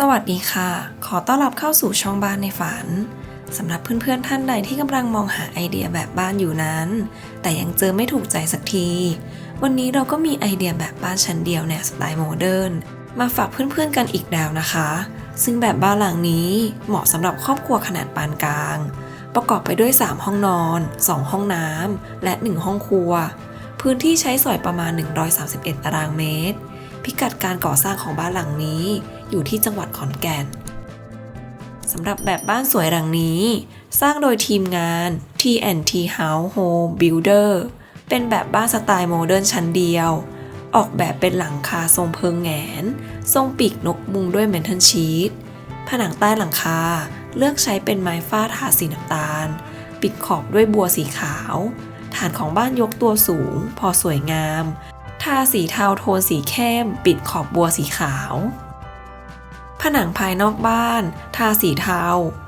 สวัสดีค่ะ ขอต้อนรับเข้าสู่ช่องบ้านในฝันสำหรับเพื่อนๆท่านใดที่กำลังมองหาไอเดียแบบบ้านอยู่นั้น แต่ยังเจอไม่ถูกใจสักที วันนี้เราก็มีไอเดียแบบบ้านชั้นเดียวแนวสไตล์โมเดิร์นมาฝากเพื่อนๆกันอีกแล้วนะคะ ซึ่งแบบบ้านหลังนี้เหมาะสำหรับครอบครัวขนาดปานกลาง ประกอบไปด้วย 3 ห้องนอน 2 ห้องน้ำและ 1 ห้องครัว พื้นที่ใช้สอยประมาณ 131 ตารางเมตร พิกัดการก่อสร้างของบ้านหลังนี้ อยู่ที่จังหวัดขอนแก่นสำหรับแบบบ้านสวยหลังนี้ สร้างโดยทีมงาน T&T House Home Builder เป็นแบบบ้านสไตล์โมเดิร์นชั้นเดียว ออกแบบเป็นหลังคาทรงเพิงแหงน ทรงปีกนกมุงด้วยเมนทัลชีตผนังใต้หลังคาเลือกใช้เป็นไม้ฟ้าทาสีน้ำตาล ปิดขอบด้วยบัวสีขาว ฐานของบ้านยกตัวสูง พอสวยงาม ทาสีเทาโทนสีเข้ม ปิดขอบบัวสีขาว ผนังภายนอกบ้าน ทาสีเทา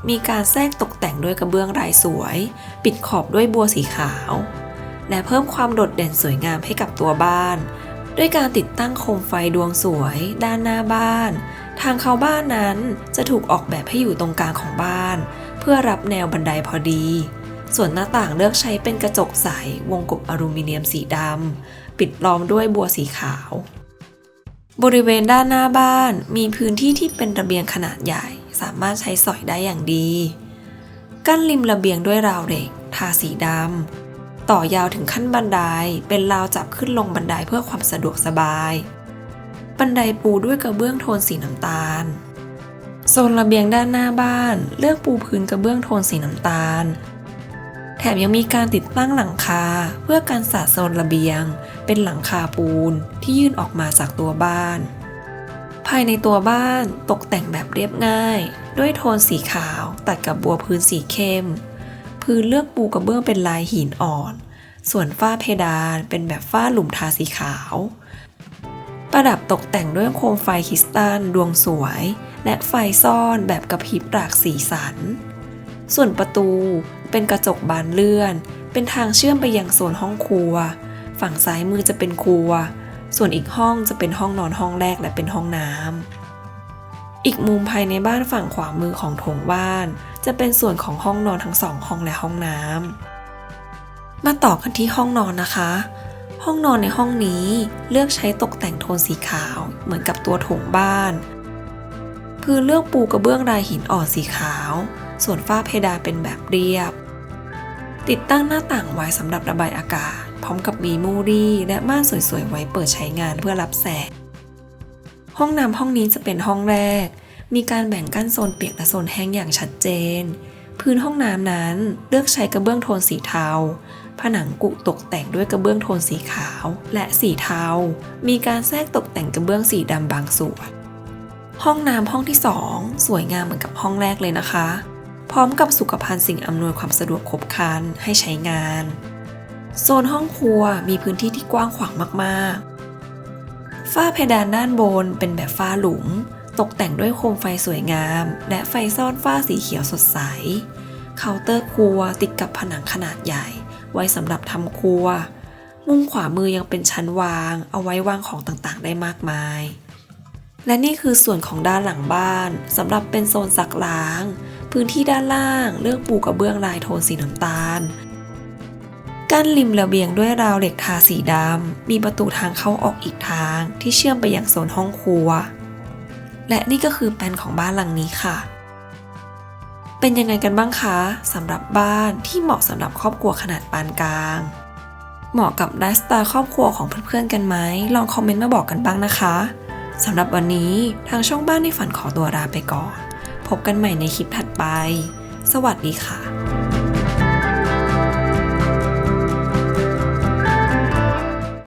มีการแทรกตกแต่งด้วยกระเบื้องลายสวย ปิดขอบด้วยบัวสีขาว และเพิ่มความโดดเด่นสวยงามให้กับตัวบ้าน ด้วยการติดตั้งโคมไฟดวงสวย ด้านหน้าบ้าน ทางเข้าบ้านนั้นจะถูกออกแบบให้อยู่ตรงกลางของบ้าน เพื่อรับแนวบันไดพอดี ส่วนหน้าต่างเลือกใช้เป็นกระจกใส วงกบอลูมิเนียมสีดำ ปิดล้อมด้วยบัวสีขาว บริเวณด้านหน้าบ้านมีพื้นที่ที่เป็นระเบียงขนาดใหญ่ สามารถใช้สอยได้อย่างดี กั้นริมระเบียงด้วยราวเหล็ก ทาสีดำ ต่อยาวถึงขั้นบันได เป็นราวจับขึ้นลงบันไดเพื่อความสะดวกสบาย บันไดปูด้วยกระเบื้องโทนสีน้ำตาลโซนระเบียงด้านหน้าบ้าน เลือกปูพื้นกระเบื้องโทนสีน้ำตาล มยังมีการติดตั้งหลังคา เพื่อการสาดโซนระเบียง เป็นหลังคาปูนที่ยื่นออกมาจากตัวบ้าน ภายในตัวบ้านตกแต่งแบบเรียบง่าย ด้วยโทนสีขาวตัดกับบัวพื้นสีเข้ม พื้นเลือกปูกระเบื้องเป็นลายหินอ่อน ส่วนฝ้าเพดานเป็นแบบฝ้าหลุมทาสีขาว ประดับตกแต่งด้วยโคมไฟคริสตัลดวงสวย และไฟซ่อนแบบกระพริบหลากสีสันส่วนประตู เป็นกระจกบานเลื่อน เป็นทางเชื่อมไปยังโซนห้องครัว ฝั่งซ้ายมือจะเป็นครัว ส่วนอีกห้องจะเป็นห้องนอนห้องแรกและเป็นห้องน้ำอีกมุมภายในบ้านฝั่งขวามือของโถงบ้าน จะเป็นส่วนของห้องนอนทั้งสองห้องและห้องน้ำมาต่อกันที่ห้องนอนนะคะ ห้องนอนในห้องนี้เลือกใช้ตกแต่งโทนสีขาวเหมือนกับตัวโถงบ้านพื้นเลือกปูกระเบื้องลายหินอ่อนสีขาว ส่วนฝ้าเพดานเป็นแบบเรียบ ติดตั้งหน้าต่างไว้สำหรับระบายอากาศ พร้อมกับมีมูรี่และม่านสวยๆ ไว้เปิดใช้งานเพื่อรับแสง ห้องน้ำห้องนี้จะเป็นห้องแรก มีการแบ่งกั้นโซนเปียกและโซนแห้งอย่างชัดเจน พื้นห้องน้ำนั้นเลือกใช้กระเบื้องโทนสีเทา ผนังกุตกแต่งด้วยกระเบื้องโทนสีขาวและสีเทา มีการแทรกตกแต่งกระเบื้องสีดำบางส่วน ห้องน้ำห้องที่ 2 สวยงามเหมือนกับห้องแรกเลยนะคะ พร้อมกับสุขภัณฑ์สิ่งอำนวยความสะดวกครบครันให้ใช้งาน โซนห้องครัวมีพื้นที่ที่กว้างขวางมากๆ ฝ้าเพดานด้านบนเป็นแบบฝ้าหลุม ตกแต่งด้วยโคมไฟสวยงาม และไฟซ่อนฝ้าสีเขียวสดใส เคาน์เตอร์ครัวติดกับผนังขนาดใหญ่ ไว้สำหรับทำครัว มุมขวามือยังเป็นชั้นวาง เอาไว้วางของต่างๆ ได้มากมาย และนี่คือส่วนของด้านหลังบ้านสำหรับเป็นโซนซักล้าง พื้นที่ด้านล่างเลือกปูกระเบื้องลายโทนสีน้ำตาล กั้นริมระเบียงด้วยราวเหล็กทาสีดำ มีประตูทางเข้าออกอีกทางที่เชื่อมไปยังโซนห้องครัว และนี่ก็คือแปลนของบ้านหลังนี้ค่ะ เป็นยังไงกันบ้างคะสำหรับบ้านที่เหมาะสำหรับครอบครัวขนาดปานกลาง เหมาะกับไลฟ์สไตล์ครอบครัวของเพื่อนๆกันไหมลองคอมเมนต์มาบอกกันบ้างนะคะสำหรับวันนี้ทางช่องบ้านในฝันขอตัวลาไปก่อน พบกันใหม่ในคลิปถัดไป สวัสดีค่ะ